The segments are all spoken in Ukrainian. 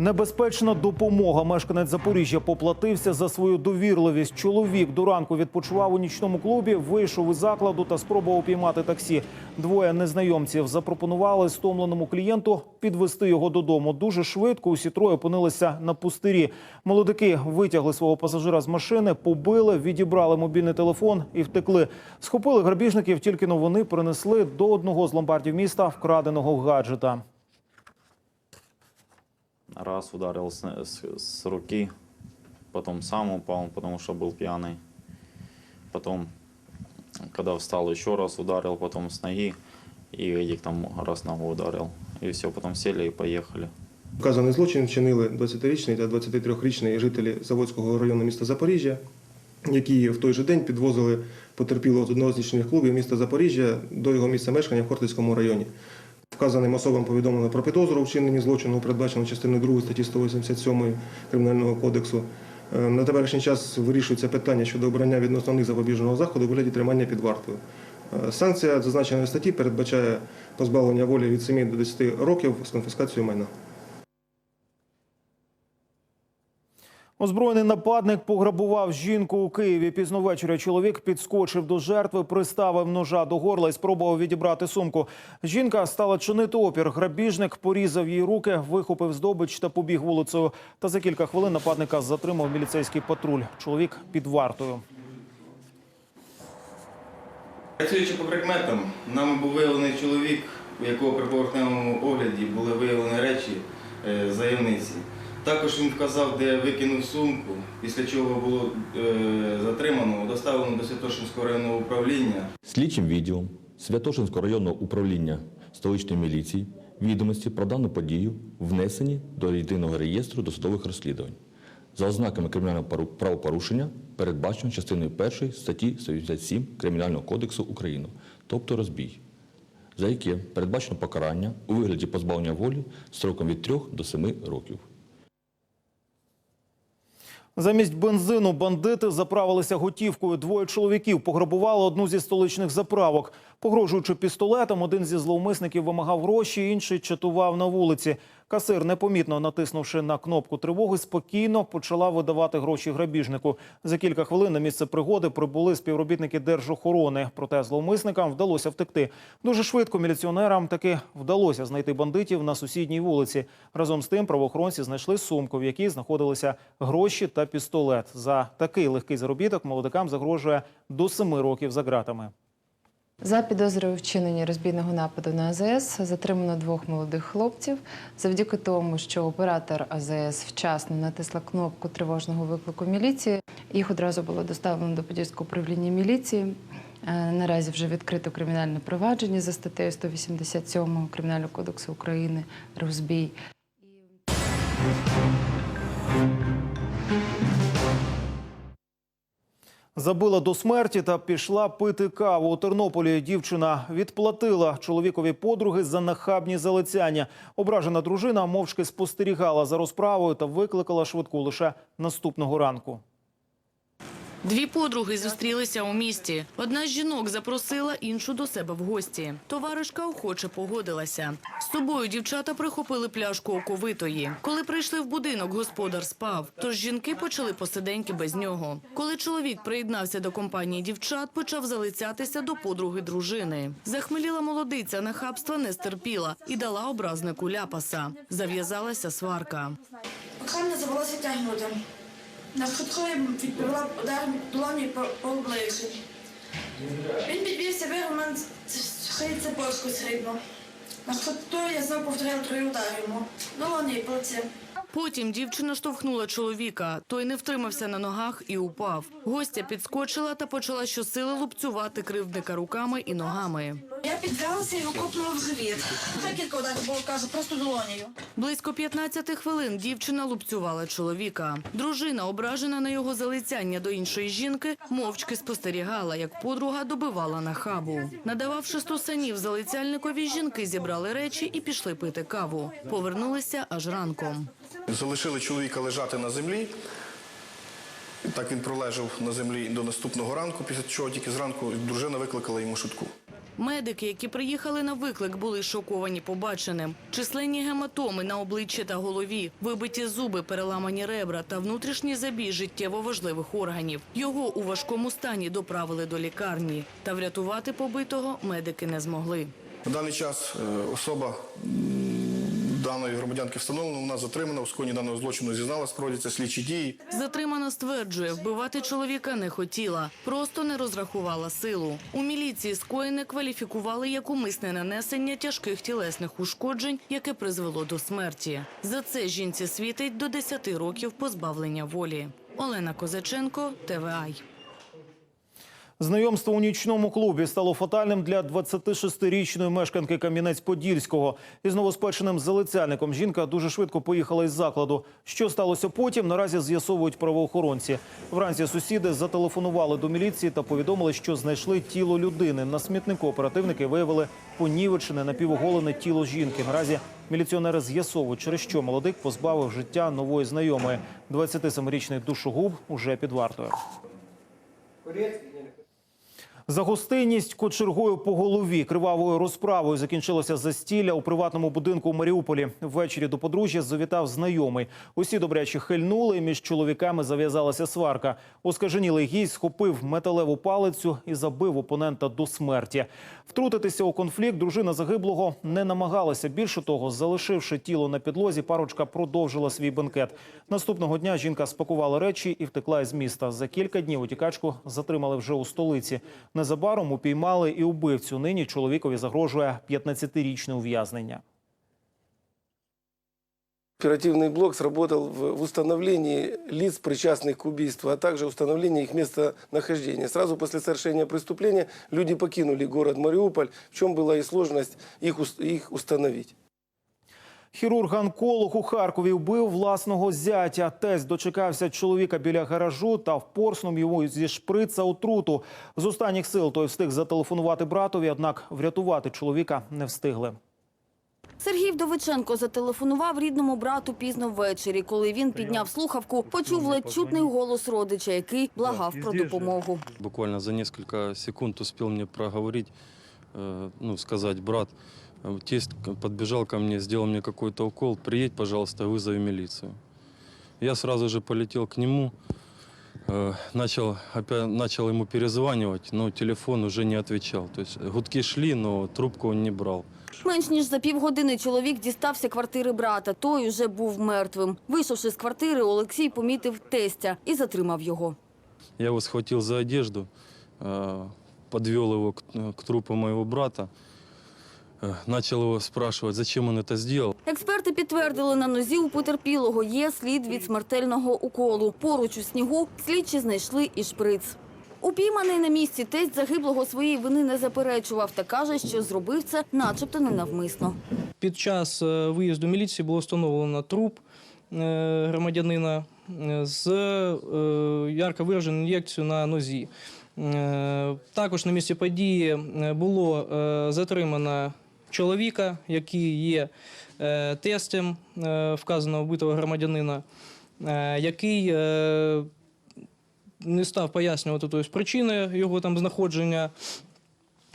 Небезпечна допомога. Мешканець Запоріжжя поплатився за свою довірливість. Чоловік до ранку відпочивав у нічному клубі, вийшов із закладу та спробував піймати таксі. Двоє незнайомців запропонували стомленому клієнту підвести його додому. Дуже швидко усі троє опинилися на пустирі. Молодики витягли свого пасажира з машини, побили, відібрали мобільний телефон і втекли. Схопили грабіжників, тільки но вони принесли до одного з ломбардів міста вкраденого гаджета Раз ударил с, с- с руки, потом сам упал, потому что был пьяный. Потом, когда встал, еще раз ударил, потом с ноги. И этих там раз ногу ударил. И все, потом сели и поехали. Вказаний злочин вчинили 20-річний та 23-річний жителі Заводського району міста Запоріжжя, які в той же день підвозили потерпілого з одного з нічних клубів міста Запоріжжя до його місця мешкання в Хортицькому районі. Вказаним особам повідомлено про підозру у вчиненні злочину, передбачено частиною 2 статті 187 Кримінального кодексу. Е, На теперішній час вирішується питання щодо обрання відносно них запобіжного заходу у вигляді тримання під вартою. Е, Санкція зазначеної статті передбачає позбавлення волі від 7 до 10 років з конфіскацією майна. Озброєний нападник пограбував жінку у Києві. Пізно ввечері чоловік підскочив до жертви, приставив ножа до горла і спробував відібрати сумку. Жінка стала чинити опір. Грабіжник порізав їй руки, вихопив здобич та побіг вулицею. Та за кілька хвилин нападника затримав міліцейський патруль. Чоловік під вартою. Працюючи по прикметам, нами був виявлений чоловік, у якого при поверхневому огляді були виявлені речі е, заявниці. Також він вказав, де викинув сумку, після чого було е, затримано, доставлено до Святошинського районного управління. Слідчим відділом Святошинського районного управління столичної міліції відомості про дану подію внесені до єдиного реєстру досудових розслідувань. За ознаками кримінального правопорушення передбачено частиною 1 статті 187 Кримінального кодексу України, тобто розбій, за яке передбачено покарання у вигляді позбавлення волі строком від 3 до 7 років. Замість бензину бандити заправилися готівкою. Двоє чоловіків пограбували одну зі столичних заправок. Погрожуючи пістолетом, один зі зловмисників вимагав гроші, інший чатував на вулиці. Касир, непомітно натиснувши на кнопку тривоги, спокійно почала видавати гроші грабіжнику. За кілька хвилин на місце пригоди прибули співробітники держохорони. Проте зловмисникам вдалося втекти. Дуже швидко міліціонерам таки вдалося знайти бандитів на сусідній вулиці. Разом з тим правоохоронці знайшли сумку, в якій знаходилися гроші та пістолет. За такий легкий заробіток молодикам загрожує до семи років за ґратами. За підозрою вчинення розбійного нападу на АЗС затримано двох молодих хлопців. Завдяки тому, що оператор АЗС вчасно натисла кнопку тривожного виклику міліції, їх одразу було доставлено до Подільського управління міліції. Е, Наразі вже відкрито кримінальне провадження за статтею 187 Кримінального кодексу України розбій. Забила до смерті та пішла пити каву. У Тернополі дівчина відплатила чоловікові подруги за нахабні залицяння. Ображена дружина мовчки спостерігала за розправою та викликала швидку лише наступного ранку. Дві подруги зустрілися у місті. Одна з жінок запросила іншу до себе в гості. Товаришка охоче погодилася. З собою дівчата прихопили пляшку оковитої. Коли прийшли в будинок, господар спав. Тож жінки почали посиденьки без нього. Коли чоловік приєднався до компанії дівчат, почав залицятися до подруги дружини. Захмеліла молодиця, нахабства не стерпіла і дала образнику ляпаса. Зав'язалася сварка. Кохання завелося тягнути. На швидкої відповіла удар долоні по, обличчі. Він підвівся, вирвав мене шиї цепочку срібну. На швидкої я знову повторив три удари йому. Долоні і плечі. Потім дівчина штовхнула чоловіка. Той не втримався на ногах і упав. Гостя підскочила та почала щосили лупцювати кривдника руками і ногами. Підвелася і його копнула в живіт. Ще кілька ударів було, кажу, просто долонею. Близько 15 хвилин дівчина лупцювала чоловіка. Дружина, ображена на його залицяння до іншої жінки, мовчки спостерігала, як подруга добивала на хабу. Надававши стусанів залицяльникові, жінки зібрали речі і пішли пити каву. Повернулися аж ранком. Залишили чоловіка лежати на землі. Так він пролежав на землі до наступного ранку, після чого тільки зранку дружина викликала йому швидку. Медики, які приїхали на виклик, були шоковані побаченим. Численні гематоми на обличчі та голові, вибиті зуби, переламані ребра та внутрішній забій життєво важливих органів. Його у важкому стані доправили до лікарні. Та врятувати побитого медики не змогли. На даний час е, особа даної громадянки встановлена, вона затримана, в сконі даного злочину зізналась, проводяться слідчі дії. Затримана стверджує, вбивати чоловіка не хотіла, просто не розрахувала силу. У міліції скоєне кваліфікували як умисне нанесення тяжких тілесних ушкоджень, яке призвело до смерті. За це жінці світить до 10 років позбавлення волі. Олена Козаченко, ТВАЙ. Знайомство у нічному клубі стало фатальним для 26-річної мешканки Кам'янець-Подільського. Із новоспеченим залицяльником жінка дуже швидко поїхала із закладу. Що сталося потім, наразі з'ясовують правоохоронці. Вранці сусіди зателефонували до міліції та повідомили, що знайшли тіло людини. На смітнику оперативники виявили понівечене напівоголене тіло жінки. Наразі міліціонери з'ясовують, через що молодик позбавив життя нової знайомої. 27-річний душогуб уже під вартою. За гостинність кочергою по голові кривавою розправою закінчилося застілля у приватному будинку у Маріуполі. Ввечері до подружжя завітав знайомий. Усі добряче хильнули. Між чоловіками зав'язалася сварка. Оскаженілий гість схопив металеву палицю і забив опонента до смерті. Втрутитися у конфлікт дружина загиблого не намагалася. Більше того, залишивши тіло на підлозі, парочка продовжила свій бенкет. Наступного дня жінка спакувала речі і втекла із міста. За кілька днів утікачку затримали вже у столиці. Незабаром упіймали і убивцю. Нині чоловікові загрожує 15-річне ув'язнення. Оперативный блок сработал в в установлении лиц, причастных к убийству, а также установлении их местонахождения. Сразу после совершения преступления люди покинули город Мариуполь, в чем была и сложность их, ус- их установить. Хірург-онколог у Харкові вбив власного зятя. Тесть дочекався чоловіка біля гаражу та впорснув йому зі шприца отруту. З останніх сил той встиг зателефонувати братові, однак врятувати чоловіка не встигли. Сергій Вдовиченко зателефонував рідному брату пізно ввечері. Коли він підняв слухавку, почув ледь чутний голос родича, який благав про допомогу. Буквально за несколько секунд успел мне проговорить, э, ну, сказать, брат, тесть подбежал ко мне, сделал мне какой-то укол, приедь, пожалуйста, вызови милицию. Я сразу же полетел к нему, э, начал, опять, начал ему перезванивать, но телефон уже не отвечал. То есть гудки шли, но трубку он не брал. Менш ніж за півгодини чоловік дістався квартири брата. Той уже був мертвим. Вийшовши з квартири, Олексій помітив тестя і затримав його. Я его схватил за одежду, э, подвел его к, э, к трупу моего брата, э, начал его спрашивать, зачем он это сделал. Експерти підтвердили, на нозі у потерпілого є слід від смертельного уколу. Поруч у снігу слідчі знайшли і шприц. Упійманий на місці тесть загиблого своєї вини не заперечував та каже, що зробив це начебто ненавмисно. Під час е, виїзду міліції було встановлено труп е, громадянина е, з е, ярко вираженою ін'єкцією на нозі. Е, Також на місці події е, було е, затримано чоловіка, який є е, тестем е, вказаного вбитого громадянина, е, який не став пояснювати тобто, причини його там знаходження.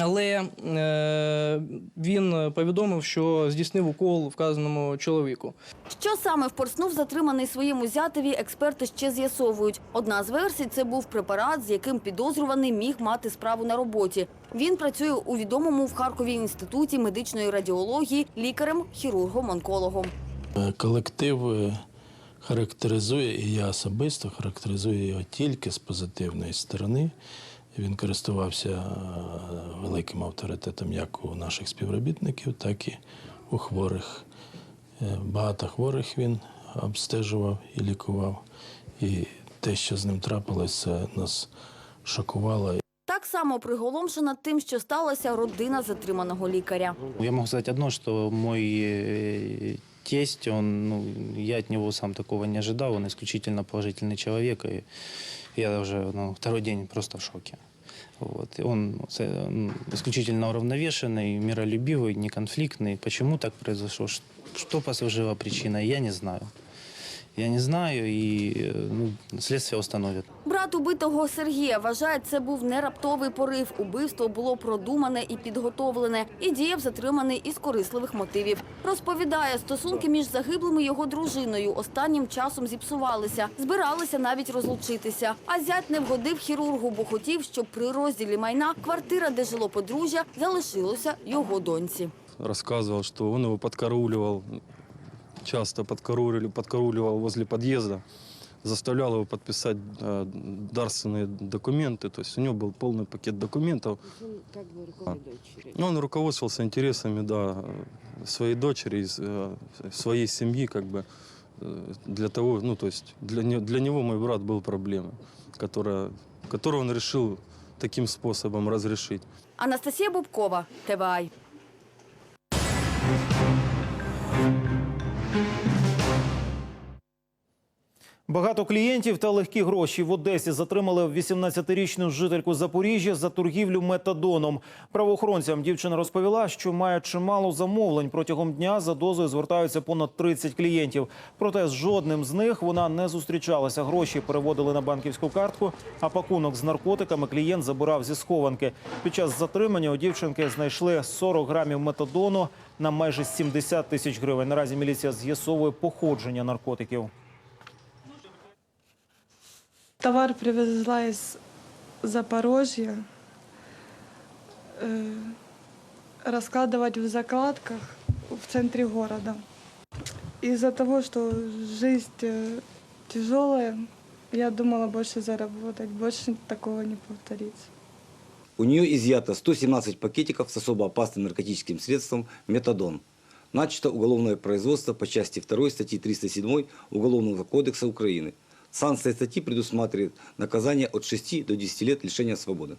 Але е, він повідомив, що здійснив укол вказаному чоловіку. Що саме впорснув затриманий своєму зятеві, експерти ще з'ясовують. Одна з версій – це був препарат, з яким підозрюваний міг мати справу на роботі. Він працює у відомому в Харкові інституті медичної радіології лікарем, хірургом, онкологом. Колектив е, характеризує, і я особисто характеризую його тільки з позитивної сторони. Він користувався е, великим авторитетом як у наших співробітників, так і у хворих. Е, Багато хворих він обстежував і лікував. І те, що з ним трапилось, це нас шокувало. Так само приголомшена тим, що сталося родина затриманого лікаря. Я могу сказать одно, что мой э, тесть, он, ну, я от него сам такого не ожидал, он исключительно положительный человек, и я уже ну, второй день просто в шоке. Вот. И он э, м, исключительно уравновешенный, миролюбивый, неконфликтный. Почему так произошло, ш- что послужило причиной, я не знаю. я не знаю, и э, ну, следствие установит. Брат убитого Сергія вважає, це був не раптовий порив. Убивство було продумане і підготовлене, і діяв затриманий із корисливих мотивів. Розповідає, стосунки між загиблими його дружиною останнім часом зіпсувалися, збиралися навіть розлучитися. А зять не вгодив хірургу, бо хотів, щоб при розділі майна квартира, де жило подружжя, залишилося його доньці. Рассказывал, что он его подкарауливал, часто подкарауливал, подкарауливал возле подъезда, заставлял его подписать э, дарственные документы. То есть у него был полный пакет документов. Ну, он руководствовался интересами, да, э, своей дочери, из, э, своей семьи, как бы, э, для того, ну, то есть для, не- для него мой брат был проблемой, которая, которую он решил таким способом разрешить. Анастасія Бубкова, ТВАЙ. Багато клієнтів та легкі гроші в Одесі затримали 18-річну жительку Запоріжжя за торгівлю метадоном. Правоохоронцям дівчина розповіла, що має чимало замовлень. Протягом дня за дозою звертаються понад 30 клієнтів. Проте з жодним з них вона не зустрічалася. Гроші переводили на банківську картку, а пакунок з наркотиками клієнт забирав зі схованки. Під час затримання у дівчинки знайшли 40 грамів метадону на майже 70 тисяч гривень. Наразі міліція з'ясовує походження наркотиків. Товар привезла из Запорожья. Э, раскладывать в закладках в центре города. Из-за того, что жизнь э, тяжелая, я думала больше заработать, больше такого не повторится. У нее изъято 117 пакетиков с особо опасным наркотическим средством метадон. Начато уголовное производство по части 2 статьи 307 Уголовного кодекса Украины. Санкция статьи предусматривает наказание от 6 до 10 лет лишения свободы.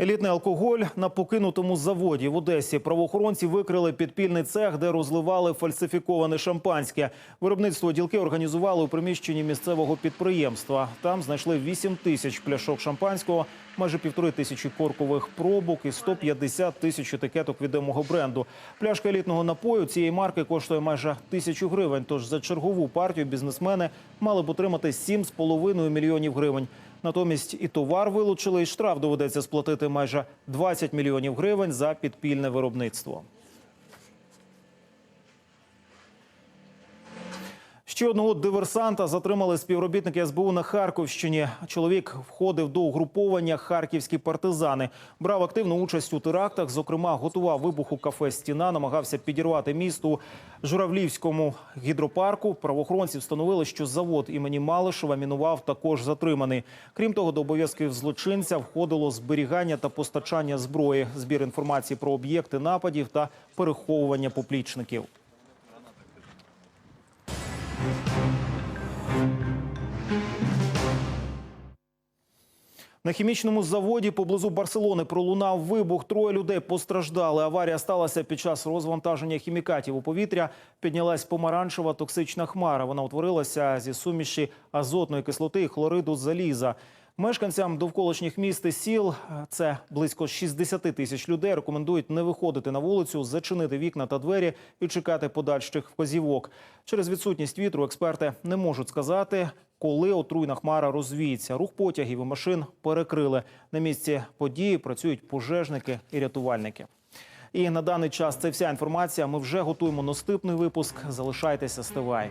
Елітний алкоголь на покинутому заводі в Одесі. Правоохоронці викрили підпільний цех, де розливали фальсифіковане шампанське. Виробництво ділки організували у приміщенні місцевого підприємства. Там знайшли 8 тисяч пляшок шампанського, майже півтори тисячі коркових пробок і 150 тисяч етикеток відомого бренду. Пляшка елітного напою цієї марки коштує майже тисячу гривень. Тож за чергову партію бізнесмени мали б отримати 7,5 мільйонів гривень. Натомість і товар вилучили, і штраф доведеться сплатити майже 20 мільйонів гривень за підпільне виробництво. Ще одного диверсанта затримали співробітники СБУ на Харківщині. Чоловік входив до угруповання харківські партизани, брав активну участь у терактах. Зокрема, готував вибух у кафе Стіна, намагався підірвати місто у Журавлівському гідропарку. Правоохоронці встановили, що завод імені Малишева мінував також затриманий. Крім того, до обов'язків злочинця входило зберігання та постачання зброї, збір інформації про об'єкти нападів та переховування поплічників. На хімічному заводі поблизу Барселони пролунав вибух. Троє людей постраждали. Аварія сталася під час розвантаження хімікатів. У повітря піднялась помаранчева токсична хмара. Вона утворилася зі суміші азотної кислоти і хлориду заліза. Мешканцям довколишніх міст і сіл, це близько 60 тисяч людей, рекомендують не виходити на вулицю, зачинити вікна та двері і чекати подальших вказівок. Через відсутність вітру експерти не можуть сказати, коли отруйна хмара розвіється. Рух потягів і машин перекрили. На місці події працюють пожежники і рятувальники. І на даний час це вся інформація. Ми вже готуємо наступний випуск. Залишайтеся, стивай.